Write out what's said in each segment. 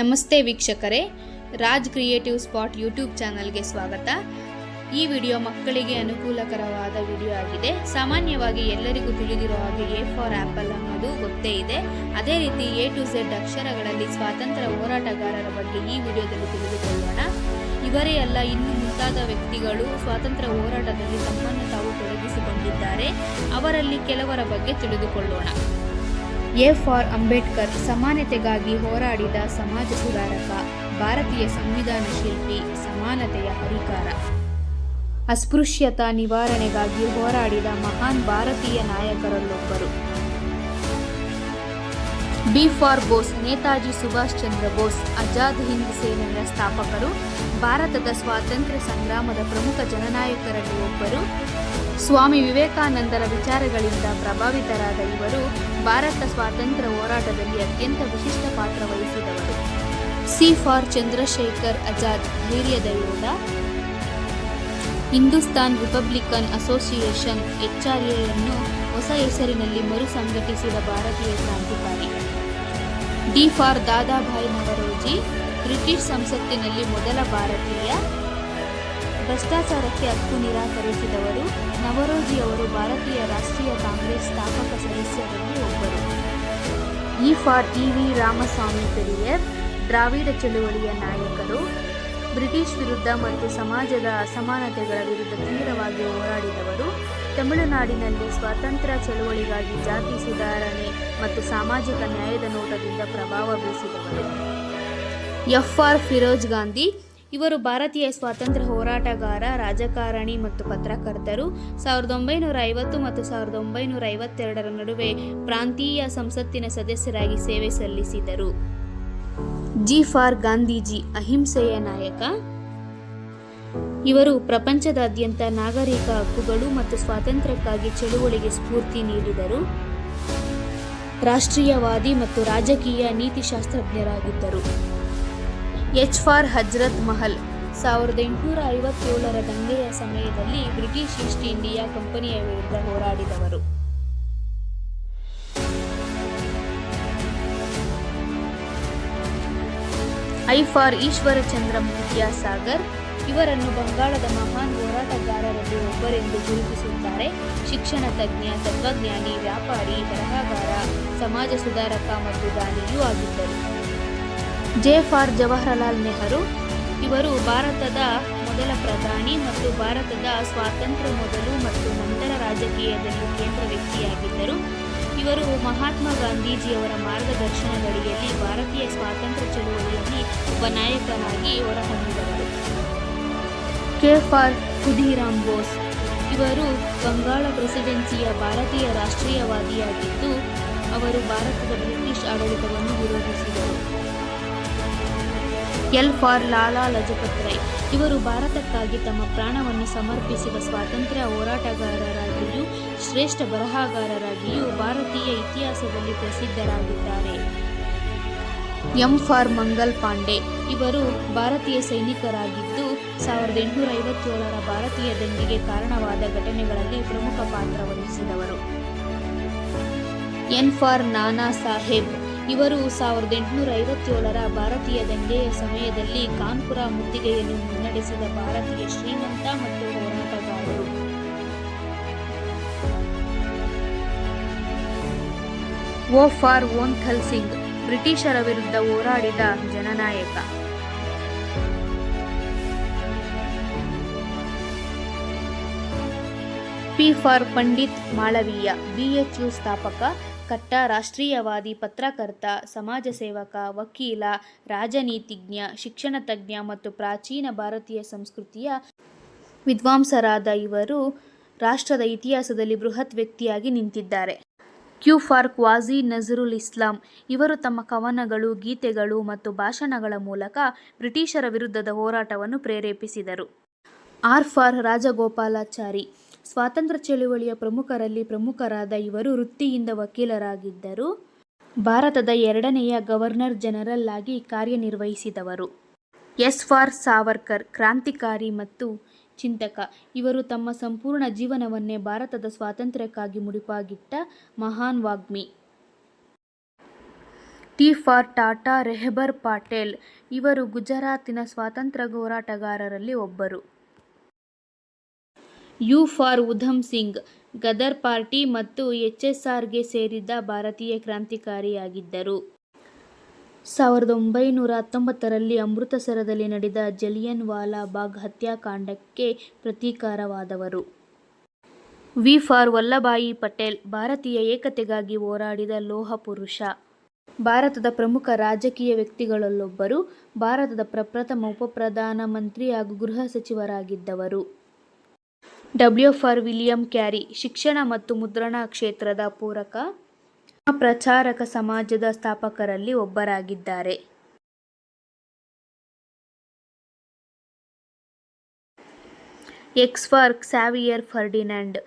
ನಮಸ್ತೆ ವೀಕ್ಷಕರೇ, Raj creative spot YouTube ಚಾನಲ್ಗೆ ಸ್ವಾಗತ. ಈ ವಿಡಿಯೋ ಮಕ್ಕಳಿಗೆ ಅನುಕೂಲಕರವಾದ ವಿಡಿಯೋ ಆಗಿದೆ. ಸಾಮಾನ್ಯವಾಗಿ ಎಲ್ಲರಿಗೂ ತಿಳಿದಿರೋ ಹಾಗೆ ಎ ಫಾರ್ ಆ್ಯಪಲ್ ಅನ್ನೋದು ಗೊತ್ತೇ ಇದೆ. ಅದೇ ರೀತಿ ಎ ಟು ಝೆಡ್ ಅಕ್ಷರಗಳಲ್ಲಿ ಸ್ವಾತಂತ್ರ್ಯ ಹೋರಾಟಗಾರರ ಬಗ್ಗೆ ಈ ವಿಡಿಯೋದಲ್ಲಿ ತಿಳಿದುಕೊಳ್ಳೋಣ. ಇವರೇ ಅಲ್ಲ, ಇನ್ನು ಮುಂತಾದ ವ್ಯಕ್ತಿಗಳು ಸ್ವಾತಂತ್ರ್ಯ ಹೋರಾಟದಲ್ಲಿ ತಮ್ಮನ್ನು ತಾವು ತೊಡಗಿಸಿಕೊಂಡಿದ್ದಾರೆ. ಅವರಲ್ಲಿ ಕೆಲವರ ಬಗ್ಗೆ ತಿಳಿದುಕೊಳ್ಳೋಣ. ಎ ಫಾರ್ ಅಂಬೇಡ್ಕರ್ ಸಮಾನತೆಗಾಗಿ ಹೋರಾಡಿದ ಸಮಾಜ ಸುಧಾರಕ, ಭಾರತೀಯ ಸಂವಿಧಾನ ಶಿಲ್ಪಿ, ಸಮಾನತೆಯ ಹರಿಕಾರ. ಅಸ್ಪೃಶ್ಯತಾ ನಿವಾರಣೆಗಾಗಿ ಹೋರಾಡಿದ ಮಹಾನ್ ಭಾರತೀಯ ನಾಯಕರಲ್ಲೊಬ್ಬರು. ಬಿ ಫಾರ್ ಬೋಸ್ ನೇತಾಜಿ ಸುಭಾಷ್ ಚಂದ್ರ ಬೋಸ್ ಆಜಾದ್ ಹಿಂದ್ ಸೇನೆಯ ಸ್ಥಾಪಕರು, ಭಾರತದ ಸ್ವಾತಂತ್ರ್ಯ ಸಂಗ್ರಾಮದ ಪ್ರಮುಖ ಜನನಾಯಕರಲ್ಲಿ ಒಬ್ಬರು ಸ್ವಾಮಿ ವಿವೇಕಾನಂದರ ವಿಚಾರಗಳಿಂದ ಪ್ರಭಾವಿತರಾದ ಇವರು ಭಾರತ ಸ್ವಾತಂತ್ರ್ಯ ಹೋರಾಟದಲ್ಲಿ ಅತ್ಯಂತ ವಿಶಿಷ್ಟ ಪಾತ್ರ ವಹಿಸಿದವರು. ಸಿ ಫಾರ್ ಚಂದ್ರಶೇಖರ್ ಆಜಾದ್, ಧೈರ್ಯದ ಯೋಧ. ಹಿಂದೂಸ್ತಾನ್ ರಿಪಬ್ಲಿಕನ್ ಅಸೋಸಿಯೇಷನ್ ಎಚ್ಆರ್ಎಯನ್ನು ಹೊಸ ಹೆಸರಿನಲ್ಲಿ ಮರು ಸಂಘಟಿಸಿದ ಭಾರತೀಯ ಕ್ರಾಂತಿಕಾರಿ. D for Dadabhai Naoroji, British ಸಂಸತ್ತಿನಲ್ಲಿ ಮೊದಲ ಭಾರತೀಯ. ಭ್ರಷ್ಟಾಚಾರಕ್ಕೆ ಹಕ್ಕು ನಿರಾಕರಿಸಿದವರು. ನವರೋಜಿ ಅವರು ಭಾರತೀಯ ರಾಷ್ಟ್ರೀಯ ಕಾಂಗ್ರೆಸ್ ಸ್ಥಾಪಕ ಸದಸ್ಯರಲ್ಲಿ ಒಬ್ಬರು. E for E V Ramaswamy Periyar Dravida ಚಳುವಳಿಯ ನಾಯಕರು, ಬ್ರಿಟಿಷ್ ವಿರುದ್ಧ ಮತ್ತು ಸಮಾಜದ ಅಸಮಾನತೆಗಳ ವಿರುದ್ಧ ತೀವ್ರವಾಗಿ ಹೋರಾಡಿದವರು, ತಮಿಳುನಾಡಿನಲ್ಲಿ ಸ್ವಾತಂತ್ರ್ಯ ಚಳುವಳಿಗಾಗಿ ಜಾತಿ ಸುಧಾರಣೆ ಮತ್ತು ಸಾಮಾಜಿಕ ನ್ಯಾಯದ ನೋಟದಿಂದ ಪ್ರಭಾವ ಬೀರಿಸಿದವರು ಎಫ್ ಆರ್ ಫಿರೋಜ್ ಗಾಂಧಿ ಇವರು ಭಾರತೀಯ ಸ್ವಾತಂತ್ರ್ಯ ಹೋರಾಟಗಾರ, ರಾಜಕಾರಣಿ ಮತ್ತು ಪತ್ರಕರ್ತರು. ಸಾವಿರದ ಒಂಬೈನೂರ ಐವತ್ತು ಮತ್ತು ಸಾವಿರದ ಒಂಬೈನೂರ ಐವತ್ತೆರಡರ ನಡುವೆ ಪ್ರಾಂತೀಯ ಸಂಸತ್ತಿನ ಸದಸ್ಯರಾಗಿ ಸೇವೆ ಸಲ್ಲಿಸಿದರು. ಜಿ. ಫಾರ್ ಗಾಂಧೀಜಿ ಅಹಿಂಸೆಯ ನಾಯಕ. ಇವರು ಪ್ರಪಂಚದಾದ್ಯಂತ ನಾಗರಿಕ ಹಕ್ಕುಗಳು ಮತ್ತು ಸ್ವಾತಂತ್ರ್ಯಕ್ಕಾಗಿ ಚಳುವಳಿಗೆ ಸ್ಫೂರ್ತಿ ನೀಡಿದರು. ರಾಷ್ಟ್ರೀಯವಾದಿ ಮತ್ತು ರಾಜಕೀಯ ನೀತಿಶಾಸ್ತ್ರಜ್ಞರಾಗಿದ್ದರು. H for Hazrat Mahal. ಸಾವಿರದ ಎಂಟುನೂರ ಐವತ್ತೇಳರ ದಂಗೆಯ ಸಮಯದಲ್ಲಿ ಬ್ರಿಟಿಷ್ ಈಸ್ಟ್ ಇಂಡಿಯಾ ಕಂಪನಿಯ ವಿರುದ್ಧ ಹೋರಾಡಿದವರು. ಐ ಫಾರ್ ಈಶ್ವರಚಂದ್ರ ಸಾಗರ್, ಇವರನ್ನು ಬಂಗಾಳದ ಮಹಾನ್ ಹೋರಾಟಗಾರರಲ್ಲಿ ಒಬ್ಬರೆಂದು ಗುರುತಿಸುತ್ತಾರೆ ಶಿಕ್ಷಣ ತಜ್ಞ, ತತ್ವಜ್ಞಾನಿ, ವ್ಯಾಪಾರಿ, ಬರಹಗಾರ, ಸಮಾಜ ಸುಧಾರಕ ಮತ್ತು ದಾನಿಯೂ ಆಗಿದ್ದರು. J for Jawaharlal Nehru. ಇವರು ಭಾರತದ ಮೊದಲ ಪ್ರಧಾನಿ ಮತ್ತು ಭಾರತದ ಸ್ವಾತಂತ್ರ್ಯ ಮೊದಲು ಮತ್ತು ನಂತರ ರಾಜಕೀಯದಲ್ಲಿ ಕೇಂದ್ರ ವ್ಯಕ್ತಿಯಾಗಿದ್ದರು. ಇವರು ಮಹಾತ್ಮ ಗಾಂಧೀಜಿಯವರ ಮಾರ್ಗದರ್ಶನದಡಿಯಲ್ಲಿ ಭಾರತೀಯ ಸ್ವಾತಂತ್ರ್ಯ ಚಳುವಳಿಯಲ್ಲಿ ಒಬ್ಬ ನಾಯಕನಾಗಿ ಹೊರಹೊಮ್ಮಿದವರು. K R Khudiram Bose. ಇವರು ಬಂಗಾಳ ಪ್ರೆಸಿಡೆನ್ಸಿಯ ಭಾರತೀಯ ರಾಷ್ಟ್ರೀಯವಾದಿಯಾಗಿದ್ದು, ಅವರು ಭಾರತದ ಬ್ರಿಟಿಷ್ ಆಡಳಿತವನ್ನು ವಿರೋಧಿಸಿದರು. ಎಲ್ ಫಾರ್ ಲಾಲಾ ಲಜಪತ್ ರೈ ಇವರು ಭಾರತಕ್ಕಾಗಿ ತಮ್ಮ ಪ್ರಾಣವನ್ನು ಸಮರ್ಪಿಸಿದ ಸ್ವಾತಂತ್ರ್ಯ ಹೋರಾಟಗಾರರಾಗಿಯೂ ಶ್ರೇಷ್ಠ ಬರಹಗಾರರಾಗಿಯೂ ಭಾರತೀಯ ಇತಿಹಾಸದಲ್ಲಿ ಪ್ರಸಿದ್ಧರಾಗಿದ್ದಾರೆ. M for Mangal Pandey. ಇವರು ಭಾರತೀಯ ಸೈನಿಕರಾಗಿದ್ದು ಸಾವಿರದ ಎಂಟುನೂರ ಐವತ್ತೇಳರ ಭಾರತೀಯ ದಂಗೆಗೆ ಕಾರಣವಾದ ಘಟನೆಗಳಲ್ಲಿ ಪ್ರಮುಖ ಪಾತ್ರ ವಹಿಸಿದವರು. ಎನ್ ಫಾರ್ ನಾನಾ ಸಾಹೇಬ್. ಇವರು ಸಾವಿರದ ಎಂಟುನೂರ ಐವತ್ತೇಳರ ಭಾರತೀಯ ದಂಗೆಯ ಸಮಯದಲ್ಲಿ ಕಾನ್ಪುರ ಮುತ್ತಿಗೆಯನ್ನು ಮುನ್ನಡೆಸಿದ ಭಾರತೀಯ ಶ್ರೀಮಂತ ಮತ್ತು ಹೋರಾಟಗಾರರು ಓ ಫಾರ್ ಓಂಥಲ್ ಸಿಂಗ್ ಬ್ರಿಟಿಷರ ವಿರುದ್ಧ ಹೋರಾಡಿದ ಜನನಾಯಕ. P for Pandit Malviya BHU ಸ್ಥಾಪಕ ಕಟ್ಟ ರಾಷ್ಟ್ರೀಯವಾದಿ ಪತ್ರಕರ್ತ, ಸಮಾಜ ಸೇವಕ, ವಕೀಲ, ರಾಜನೀತಿಜ್ಞ, ಶಿಕ್ಷಣ ತಜ್ಞ ಮತ್ತು ಪ್ರಾಚೀನ ಭಾರತೀಯ ಸಂಸ್ಕೃತಿಯ ವಿದ್ವಾಂಸರಾದ ಇವರು ರಾಷ್ಟ್ರದ ಇತಿಹಾಸದಲ್ಲಿ ಬೃಹತ್ ವ್ಯಕ್ತಿಯಾಗಿ ನಿಂತಿದ್ದಾರೆ. ಕ್ಯೂ ಫಾರ್ ಕ್ವಾಜಿ ನಜರುಲ್ ಇಸ್ಲಾಂ ಇವರು ತಮ್ಮ ಕವನಗಳು, ಗೀತೆಗಳು ಮತ್ತು ಭಾಷಣಗಳ ಮೂಲಕ ಬ್ರಿಟಿಷರ ವಿರುದ್ಧದ ಹೋರಾಟವನ್ನು ಪ್ರೇರೇಪಿಸಿದರು. ಆರ್ ಫಾರ್ ರಾಜಗೋಪಾಲಾಚಾರಿ ಸ್ವಾತಂತ್ರ್ಯ ಚಳುವಳಿಯ ಪ್ರಮುಖರಲ್ಲಿ ಪ್ರಮುಖರಾದ ಇವರು ವೃತ್ತಿಯಿಂದ ವಕೀಲರಾಗಿದ್ದರು. ಭಾರತದ ಎರಡನೆಯ ಗವರ್ನರ್ ಜನರಲ್ ಆಗಿ ಕಾರ್ಯನಿರ್ವಹಿಸಿದವರು. ಎಸ್. ಫಾರ್ ಸಾವರ್ಕರ್, ಕ್ರಾಂತಿಕಾರಿ ಮತ್ತು ಚಿಂತಕ. ಇವರು ತಮ್ಮ ಸಂಪೂರ್ಣ ಜೀವನವನ್ನೇ ಭಾರತದ ಸ್ವಾತಂತ್ರ್ಯಕ್ಕಾಗಿ ಮುಡಿಪಾಗಿಟ್ಟ ಮಹಾನ್ ವಾಗ್ಮಿ. ಟಿ. ಫಾರ್ ಟಾಟಾ, ರೆಹಬರ್ ಪಾಟೇಲ್ ಇವರು ಗುಜರಾತಿನ ಸ್ವಾತಂತ್ರ್ಯ ಹೋರಾಟಗಾರರಲ್ಲಿ ಒಬ್ಬರು. U for Udham Singh, Ghadar party ಮತ್ತು ಎಚ್ಎಸ್ಆರ್ಗೆ ಸೇರಿದ್ದ ಭಾರತೀಯ ಕ್ರಾಂತಿಕಾರಿಯಾಗಿದ್ದರು. ಸಾವಿರದ ಒಂಬೈನೂರ ಹತ್ತೊಂಬತ್ತರಲ್ಲಿ ಅಮೃತಸರದಲ್ಲಿ ನಡೆದ ಜಲಿಯನ್ ವಾಲಾ ಬಾಗ್ ಹತ್ಯಾಕಾಂಡಕ್ಕೆ ಪ್ರತೀಕಾರವಾದವರು. ವಿ ಫಾರ್ ವಲ್ಲಭಾಯಿ ಪಟೇಲ್, ಭಾರತೀಯ ಏಕತೆಗಾಗಿ ಹೋರಾಡಿದ ಲೋಹ ಪುರುಷ. ಭಾರತದ ಪ್ರಮುಖ ರಾಜಕೀಯ ವ್ಯಕ್ತಿಗಳಲ್ಲೊಬ್ಬರು, ಭಾರತದ ಪ್ರಪ್ರಥಮ ಉಪಪ್ರಧಾನಮಂತ್ರಿ ಹಾಗೂ ಗೃಹ ಸಚಿವರಾಗಿದ್ದವರು. ಡಬ್ಲ್ಯೂ ಫಾರ್ ವಿಲಿಯಂ ಕ್ಯಾರಿ ಶಿಕ್ಷಣ ಮತ್ತು ಮುದ್ರಣ ಕ್ಷೇತ್ರದ ಪೂರಕ ಪ್ರಚಾರಕ ಸಮಾಜದ ಸ್ಥಾಪಕರಲ್ಲಿ ಒಬ್ಬರಾಗಿದ್ದಾರೆ. ಎಕ್ಸ್ ಫಾರ್ ಕ್ಸಾವಿಯರ್ ಫರ್ಡಿನಾಂಡ್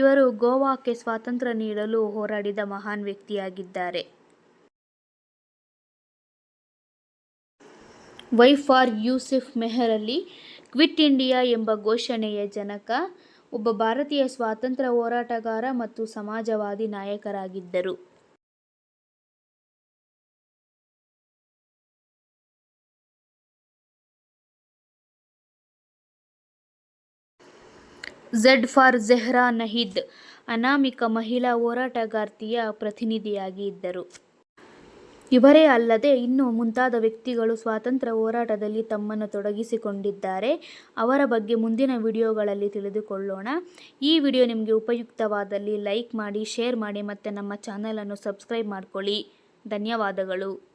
ಇವರು ಗೋವಾಕ್ಕೆ ಸ್ವಾತಂತ್ರ್ಯ ನೀಡಲು ಹೋರಾಡಿದ ಮಹಾನ್ ವ್ಯಕ್ತಿಯಾಗಿದ್ದಾರೆ. Y for Yusuf Meherally quit India ಎಂಬ ಘೋಷಣೆಯ ಜನಕ ಒಬ್ಬ ಭಾರತೀಯ ಸ್ವಾತಂತ್ರ್ಯ ಹೋರಾಟಗಾರ ಮತ್ತು ಸಮಾಜವಾದಿ ನಾಯಕರಾಗಿದ್ದರು. ಝೆಡ್ ಫಾರ್ ಜೆಹ್ರಾ ನಹೀದ್, ಅನಾಮಿಕ ಮಹಿಳಾ ಹೋರಾಟಗಾರ್ತಿಯ ಪ್ರತಿನಿಧಿಯಾಗಿ ಇದ್ದರು. ಇವರೇ ಅಲ್ಲದೆ ಇನ್ನೂ ಮುಂತಾದ ವ್ಯಕ್ತಿಗಳು ಸ್ವಾತಂತ್ರ್ಯ ಹೋರಾಟದಲ್ಲಿ ತಮ್ಮನ್ನು ತೊಡಗಿಸಿಕೊಂಡಿದ್ದಾರೆ. ಅವರ ಬಗ್ಗೆ ಮುಂದಿನ ವಿಡಿಯೋಗಳಲ್ಲಿ ತಿಳಿದುಕೊಳ್ಳೋಣ. ಈ ವಿಡಿಯೋ ನಿಮಗೆ ಉಪಯುಕ್ತವಾದಲ್ಲಿ ಲೈಕ್ ಮಾಡಿ, ಶೇರ್ ಮಾಡಿ ಮತ್ತು ನಮ್ಮ ಚಾನಲನ್ನು ಸಬ್ಸ್ಕ್ರೈಬ್ ಮಾಡಿಕೊಳ್ಳಿ. ಧನ್ಯವಾದಗಳು.